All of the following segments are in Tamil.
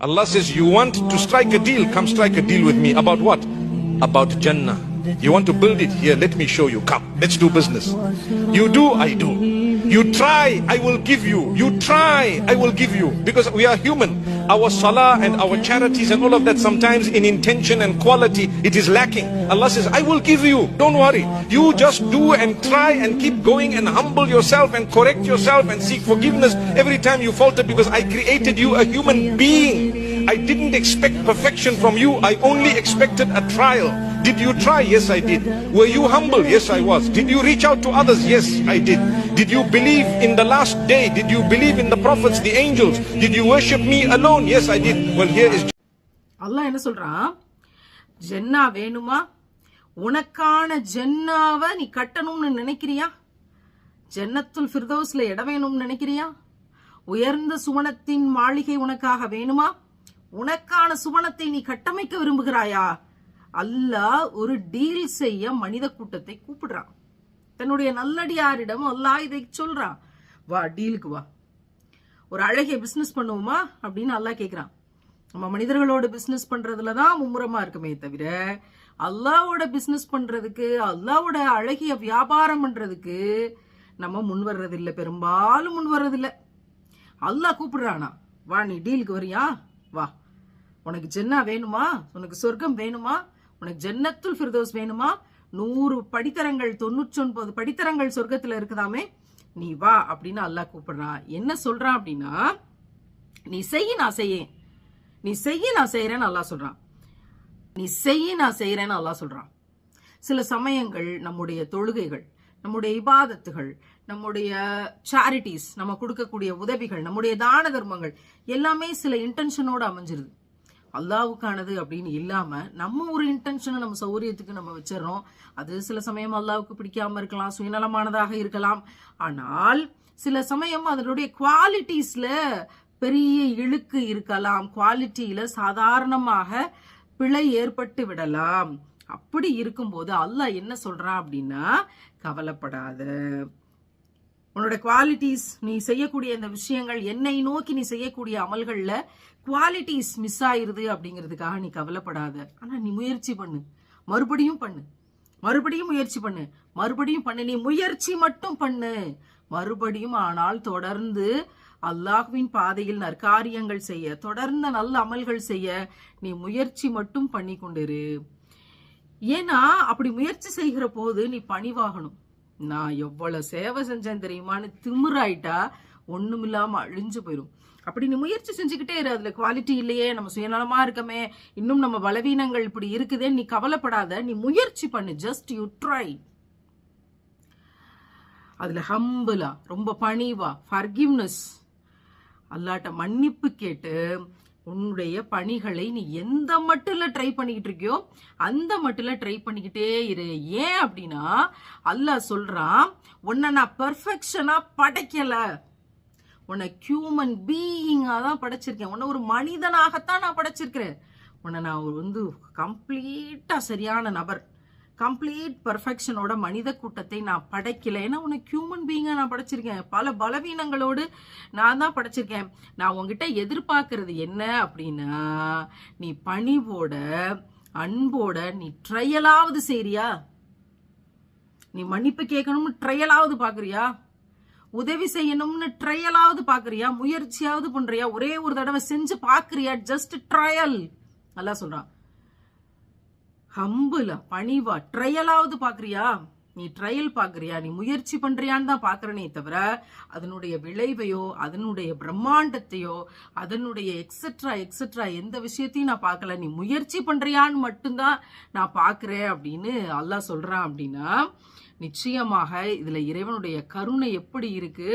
Allah says, You want to strike a deal? Come strike a deal with me. About what? About Jannah. You want to build it? Here, let me show you. Come, let's do business. You do, I do. You try, I will give you. You try, I will give you. Because we are human. Our salah and our charities and all of that sometimes in intention and quality, it is lacking. Allah says, I will give you. Don't worry. You just do and try and keep going and humble yourself and correct yourself and seek forgiveness every time you falter because I created you a human being. I didn't expect perfection from you. I only expected a trial. Did you try? Yes, I did. Were you humble? Yes, I was. Did you reach out to others? Yes, I did. Did you believe in the last day? Did you believe in the prophets, the angels? Did you worship me alone? Yes, I did. Well, here is அல்லாஹ் என்ன சொல்றான் ஜென்னா வேணுமா உனக்கான ஜென்னாவை நீ கட்டணும்னு நினைக்கிறியா ஜன்னத்துல் ஃபிர்தௌஸ்ல இடம் வேணும்னு நினைக்கிறியா உயர்ந்த சுவனத்தின் மாளிகை உனக்காக வேணுமா உனக்கான சுவனத்தை நீ கட்டமைக்க விரும்புகிறாயா அல்லாஹ் ஒரு டீல் செய்ய மனித கூட்டத்தை கூப்பிடுறான். தன்னுடைய நல்லடியாரிடம் அல்லாஹ் இதை சொல்றான். வா டீலுக்கு வா. ஒரு அழகிய பிசினஸ் பண்ணுவோமா? அப்படின்னு அல்லாஹ் கேட்குறான் நம்ம மனிதர்களோட பிசினஸ் பண்றதுல தான் மும்முரமா இருக்குமே தவிர அல்லாவோட பிசினஸ் பண்றதுக்கு அல்லாவோட அழகிய வியாபாரம் பண்றதுக்கு நம்ம முன் வர்றதில்லை. பெரும்பாலும் முன் வர்றதில்லை. அல்லாஹ் கூப்பிடுறானா வா நீ டீலுக்கு வரியா? வா. உனக்கு ஜென்னா வேணுமா? உனக்கு சொர்க்கம் வேணுமா? உனக்கு ஜன்னத்துல் ஃபிர்தோஸ் வேணுமா? நூறு படித்தரங்கள் தொண்ணூற்றி ஒன்பது படித்தரங்கள் சொர்க்கத்துல இருக்குதாமே? நீ வா அப்படின்னு அல்லாஹ் கூப்பிடுறான் என்ன சொல்றான் அப்படின்னா நீ செய்ய நான் செய்யேன். நீ செய்ய நான் செய்யறேன்னு அல்லாஹ் சொல்றான். நீ செய்ய நான் செய்யறேன்னு அல்லாஹ் சொல்றான். சில சமயங்கள் நம்முடைய தொழுகைகள் நம்முடைய இபாதத்துகள் நம்முடைய சேரிட்டிஸ் நம்ம கொடுக்கக்கூடிய உதவிகள் நம்முடைய தான தர்மங்கள் எல்லாமே சில இன்டென்ஷனோடு அமைஞ்சிருது. அல்லாவுக்கானது அப்படின்னு இல்லாம நம்ம ஒரு இன்டென்ஷனை நம்ம சௌரியத்துக்கு நம்ம வச்சிடறோம். அது சில சமயம் அல்லாவுக்கு பிடிக்காம இருக்கலாம் சுயநலமானதாக இருக்கலாம். ஆனால் சில சமயம் அதனுடைய குவாலிட்டிஸ்ல பெரிய இழுக்கு இருக்கலாம். குவாலிட்டியில சாதாரணமாக பிழை ஏற்பட்டு விடலாம். அப்படி இருக்கும்போது அல்லாஹ் என்ன சொல்றான் அப்படின்னா கவலைப்படாத. உன்னோட குவாலிட்டிஸ் நீ செய்யக்கூடிய இந்த விஷயங்கள் என்னை நோக்கி நீ செய்யக்கூடிய அமல்களில் குவாலிட்டிஸ் மிஸ் ஆயிருது அப்படிங்கிறதுக்காக நீ கவலைப்படாத. ஆனால் நீ முயற்சி பண்ணு. மறுபடியும் பண்ணு. மறுபடியும் முயற்சி பண்ணு. மறுபடியும் பண்ணு. நீ முயற்சி மட்டும் பண்ணு. மறுபடியும் ஆனால் தொடர்ந்து அல்லாஹ்வின் பாதையில் நற்காரியங்கள் செய்ய தொடர்ந்த நல்ல அமல்கள் செய்ய நீ முயற்சி மட்டும் பண்ணி கொண்டிரு ஏன்னா அப்படி முயற்சி செய்கிற போது நீ பணிவாகணும். நான் எவ்வளவு சேவை செஞ்சேன் தெரியுமான்னு திமிராயிட்டா ஒண்ணுமில்லாம அழிஞ்சு போயிடும் அப்படி நீ முயற்சி செஞ்சுக்கிட்டே இரு. அதுல குவாலிட்டி இல்லையே. நம்ம சுயநலமா இருக்கமே. இன்னும் நம்ம பலவீனங்கள் இப்படி இருக்குதே நீ கவலைப்படாத. நீ முயற்சி பண்ணு. ஜஸ்ட் யூ ட்ரை அதுல ஹம்பிளா ரொம்ப பணிவா ஃபர்கிவ்னஸ் அல்லாட்ட மன்னிப்பு கேட்டு உன்னுடைய பணிகளை நீ எந்த மட்டுல ட்ரை பண்ணிக்கிட்டு இருக்கியோ அந்த மட்டுல ட்ரை பண்ணிக்கிட்டே இரு. ஏன் அப்படின்னா அல்லாஹ் சொல்றான் உன்னை நான் பெர்ஃபெக்ஷனா படைக்கல. உன்னை ஹியூமன் பீயிங்காக தான் படைச்சிருக்கேன். உன்னை ஒரு மனிதனாகத்தான் நான் படைச்சிருக்கிறேன். உன்னை நான் வந்து கம்ப்ளீட்டாக சரியான நபர். கம்ப்ளீட் பர்ஃபெக்ஷனோட மனித கூட்டத்தை நான் படைக்கல. ஏன்னா உனக்கு ஹியூமன் பீயிங்கா நான் படைச்சிருக்கேன். பல பலவீனங்களோடு நான் தான் படைச்சிருக்கேன். நான் உங்ககிட்ட எதிர்பார்க்கறது என்ன அப்படின்னா நீ பணிவோட அன்போட நீ ட்ரையலாவது செய்றியா? நீ மன்னிப்பு கேட்கணும்னு ட்ரையலாவது பார்க்குறியா? உதவி செய்யணும்னு ட்ரையலாவது பார்க்குறியா? முயற்சியாவது பண்ணுறியா ஒரே ஒரு தடவை செஞ்சு பார்க்குறியா? ஜஸ்ட் ட்ரையல் நல்லா சொல்கிறான் ஹம்புல பணிவா ட்ரையலாவது பாக்குறியா? நீ ட்ரையல் பாக்குறியா? நீ முயற்சி பண்றியான்னு தான் பாக்குறனே தவிர அதனுடைய விளைவையோ அதனுடைய பிரம்மாண்டத்தையோ அதனுடைய எக்ஸெட்ரா எக்ஸட்ரா எந்த விஷயத்தையும் நான் பார்க்கல நீ முயற்சி பண்றியான்னு மட்டும்தான் நான் பாக்குறேன் அப்படின்னு அல்லாஹ் சொல்றான் அப்படின்னா நிச்சயமாக இதுல இறைவனுடைய கருணை எப்படி இருக்கு?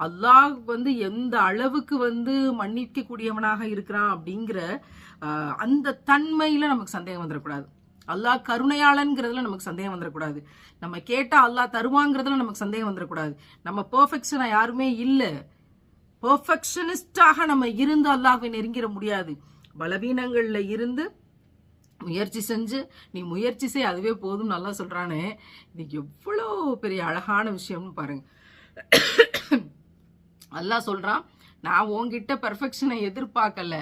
அல்லாஹ் வந்து எந்த அளவுக்கு வந்து மன்னிக்க கூடியவனாக இருக்கிறான் அப்படிங்கிற அந்த தன்மையில நமக்கு சந்தேகம் வந்துடக்கூடாது அல்லாஹ் கருணையாளன்கிறதுல நமக்கு சந்தேகம் வந்துடக்கூடாது நம்ம கேட்டா அல்லாஹ் தருவாங்கிறதுல நமக்கு சந்தேகம் வந்துடக்கூடாது நம்ம பெர்ஃபெக்ஷனா யாருமே இல்லை. பெர்ஃபெக்ஷனிஸ்டாக நம்ம இருந்து அல்லாஹ்வை நெருங்கிட முடியாது. பலவீனங்கள்ல இருந்து முயற்சி செஞ்சு நீ முயற்சி செய் அதுவே போதும் நல்லா சொல்றானே. இது எவ்வளோ பெரிய அழகான விஷயம்னு பாருங்க. அல்லாஹ் சொல்கிறான் நான் உன்கிட்ட பெர்ஃபெக்ஷனை எதிர்பார்க்கல.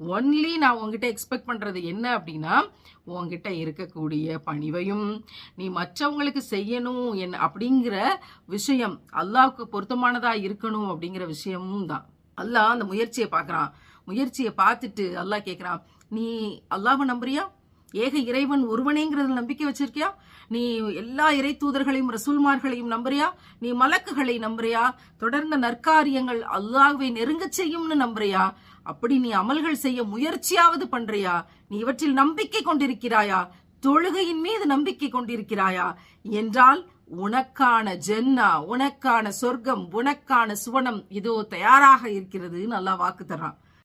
ஒன்லி நான் உங்ககிட்ட எக்ஸ்பெக்ட் பண்ணுறது என்ன அப்படின்னா உங்ககிட்ட இருக்கக்கூடிய பணிவையும் நீ மற்றவங்களுக்கு செய்யணும் என் அப்படிங்கிற விஷயம் அல்லாவுக்கு பொருத்தமானதாக இருக்கணும் அப்படிங்கிற விஷயமும் தான். அல்லாஹ் அந்த முயற்சியை பார்க்குறான். முயற்சியை பார்த்துட்டு அல்லாஹ் கேட்குறான் நீ அல்லாவை நம்புறியா? ஏக இறைவன் ஒருவனேங்கிறதுல நம்பிக்கை வச்சிருக்கியா? நீ எல்லா இறை தூதர்களையும் ரசூல்மார்களையும் நம்புறியா? நீ மலக்குகளை நம்புறியா? தொடர்ந்த நற்காரியங்கள் அல்லாஹ்வை நெருங்கச் செய்யும்னு நம்புறியா? அப்படி நீ அமல்கள் செய்ய முயற்சியாவது பண்றியா? நீ இவற்றில் நம்பிக்கை கொண்டிருக்கிறாயா? தொழுகையின் மீது நம்பிக்கை கொண்டிருக்கிறாயா? என்றால் உனக்கான ஜென்னா உனக்கான சொர்க்கம் உனக்கான சுவனம் இதோ தயாராக இருக்கிறது நல்லா வாக்கு தரான்